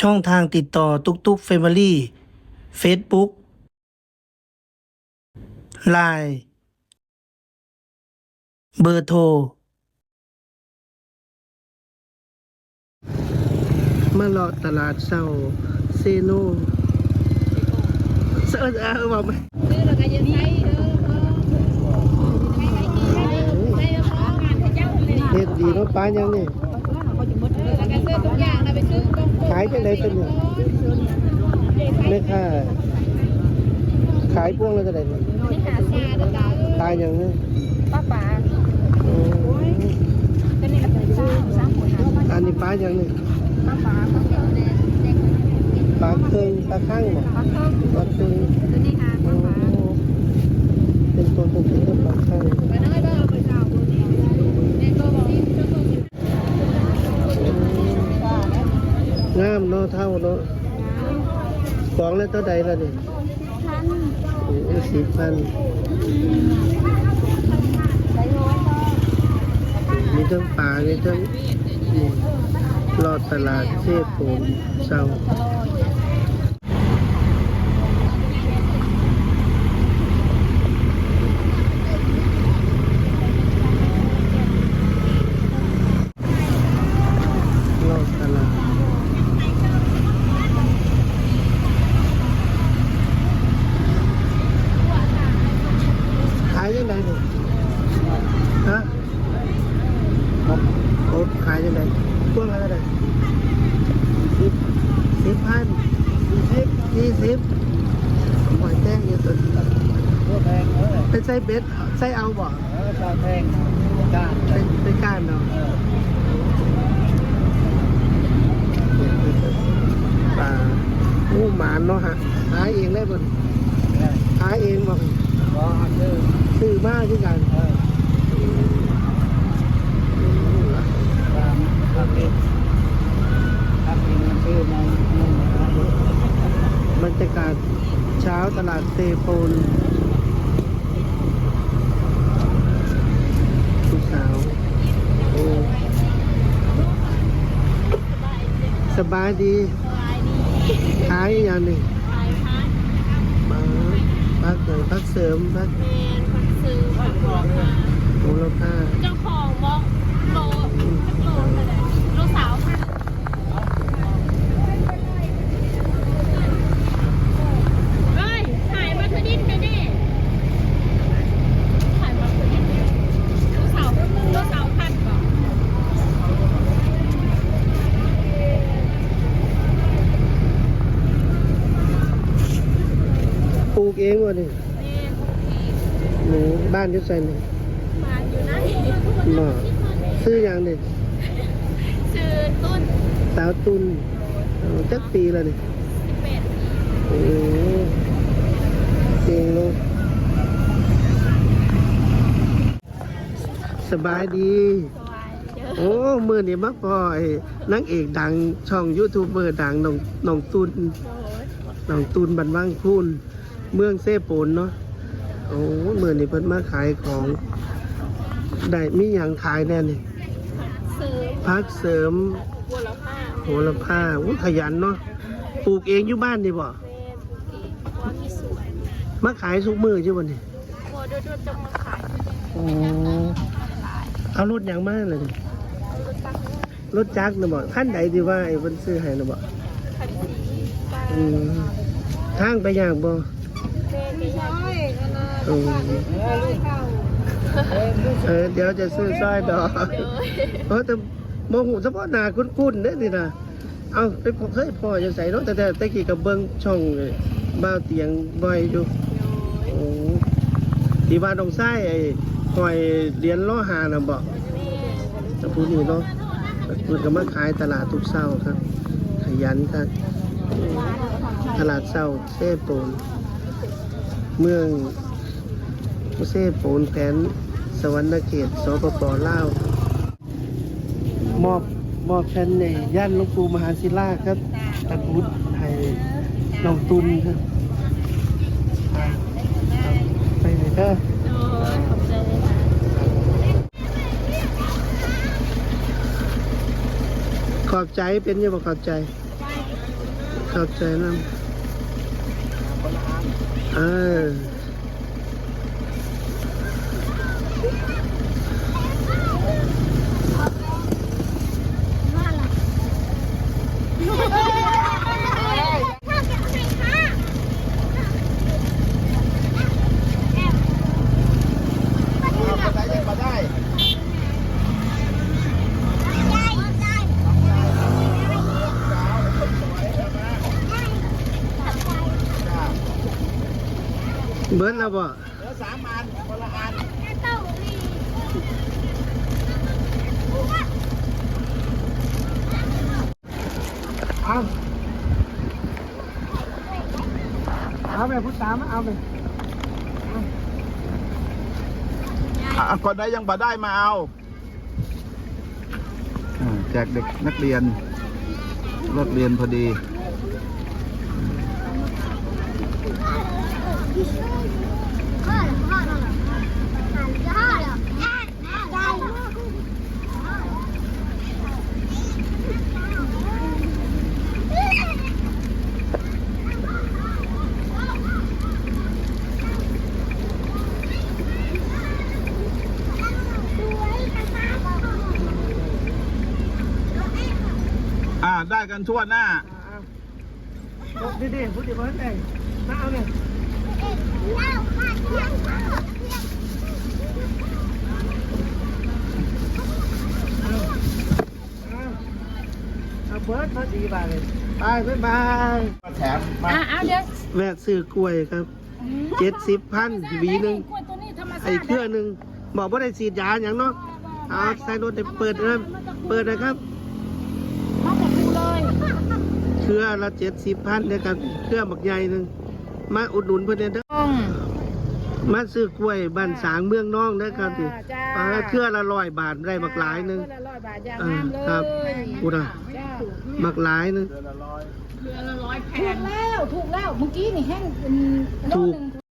ช่องทางติดต่อตุกตุกเฟมิลี่เฟซบุ๊กไลน์เบอร์โทร มาเลาะตลาดเศร้าเซโนเสิร์ชเอาบอกไหมเด้อเออใช้ไว้กินใช้ใช้แล้วพองานให้เจ้าเลยเฮ็ดดีเนาะป้ายังนี่ ขายจังไดเป็นเนี่ยแม่ค้าขายพวงแล้วจะได้เนี่ยไม่หาซาเด้อจ้าตายอย่างนี้ป้าป๋าอืมก็นี่ก็เป็นซ่าซ่าหัวหาอันนี้ป้าอย่างนี้ป้าป๋าป้าป๋าเด็กเด็กปลาเคยปลาข้างบ่ป้าเพิ่มปลาเคยตัวนี้ค่ะโอ้ป้าป๋าเป็นตัวเป็นตัวปลาข้าง ไปน้อยเด้อไปเจ้าตัวนี้เด็กก็บอกเจ้าตัวนี้ งาม เนาะเท่าเนาะของแล้วเท่าใดละนี่ท่นโอ้สิบพันมีทั้งปลามีทั้งรอดตลาดเทพโผลเศร้ารอดตลาด ขายยังไงเนี่ยฮะโอ้ขายยังไงพวงอะไรสิบสิบพันสิบยี่สิบหอยแจ้งเยอะสุด ตัวแพ งเออเป็นไส้เบ็ดไส้เอาบ่เออตัวแพงจ้าเป็นเป็นก้านเนาะเออปลาอู้หมานเนาะฮะหาเองได้บ่หาเองบ่รออันซื้อซื้อมาคือกันเออตามทำเองทำเองมันซื้อมานึ่งมาบรรยากาศเช้าตลาดเซโปนผู้สาวโอ้ สบายดีขายอหย่างหนี้มาพักหน่อยพักเสริมพักแมนคนซื้อผักบอกมาโหระพาเจ้าของบอกโลโลเท่าไหร่โลสาวค่ะเฮ้ยถ่ายมาเธอดิ้นไปดิถ่ายมาเธอดิ้นโลสาวโลสาวพันก่อน ปลูก เองวะนี่แม่หนูบ้านอยุ่ใส่นี่มาอยู่นะหมาซื้ออย่างนี่ชื่อตุ้นสาวตุนเอาจักปีแล้วนี่สิบแปดโอ้เก่งเนาะสบายดีสวายเยอะโอ้มือนี่มักพอไอ้นางเอกดังช่องยูทูบเบอร์ดังน้องน้องตุนโอ้ยน้องตุนบันว่างพูน เมืองเซโปนเนาะโอ้มือนี่เพิ่นมาขายของได้มีอย่างขายแน่นี่ซื้อพักเสริมบัวละผ้าโหระพาอู้ขยันเนาะปลูกเองอยู่บ้านนี่บ่แม่ปลูกเองเพราะว่ามีสวนมาขายทุกมือใช่บ่นี่บัวด้วยด้วยจะมาขายโอ้เอารถอย่างมาเลยนี่เอารถตักรถจักรนะบ่ขั้นใดที่ว่าไอ้เพิ่นซื้อให้นะบ่คันสีปลาอืมทางไปยากบ่ เออเข้าเออเดี๋ยวจะซื้อสร้อยดอกเลยเออแต่มองหูเฉพาะหน้าคุ้นๆเด้อนี่นะเอาไปพอเคยพอจะใส่เนาะแต่แต่แต่กี้กับเบิ่งช่องบ้าวเตียงบ่อยอยู่โอ้ที่ว่าต้องใส่ไอ้หอยเหรียญล้อหาน่ะบ่แม่แต่ผู้นี้เนาะเพิ่นก็มาขายตลาดทุกเช้าครับ ขยันครับตลาดเช้าเซโปน เมืองเซโปนแผนสวรรณเขตสปปลาวมอบมอบแผ่นในย่านหลวงปู่มหาศิลาครับตะกุดให้น้องตุนครับไปเลยเด้อโอ้ยขอบใจเป็นยังบ่ขอบใจข้าใจนะ อัน เออ เอาคนไหนยังมาได้จ้า เบิร์ดแล้วบ่เหลือสามอันคนละอันเอาเอาไปพุทธามาเอาไปคนใดยังบ่ได้มาเอาอ่าแจกเด็กนักเรียนเลิกเรียนพอดี อ่าได้กันทั่วหน้า ดีดีพูดดีเบิร์ดเองมาเอาเนี่ย เอาเบิร์ดมาดีบาเลยไปบ๊ายบายแถมมาอะเอาเดี๋ยวแวะซื้อกล้วยครับเจ็ดสิบพันหวีหนึ่งกล้วยตัวนี้ธรรมชาไอ้เครือหนึ่งบอกว่าได้ฉีดยาอย่างเนาะเอาใส่รถเดี๋ยวเปิดนะเปิดนะครับ มาจากดูเลยเครือละเจ็ดสิบพันเนี่ยครับเครือบักใหญ่หนึ่ง มาอุดหนุนเพื่อนเด้อต้องมาซื้อกล้วยบ้านสางเมืองน้องนะครับที่จ้าอ่าเครือละร้อยบาทได้บักหลายหนึ่งเพื่อละร้อยบาทอย่างอ่างามเลยครับพูดอะ จ้าบักหลายหนึ่งเดือนละร้อยถูกแล้ว ถูกแล้ว เมื่อกี้นี่แห้งเป็นโลถูก หนึ่ง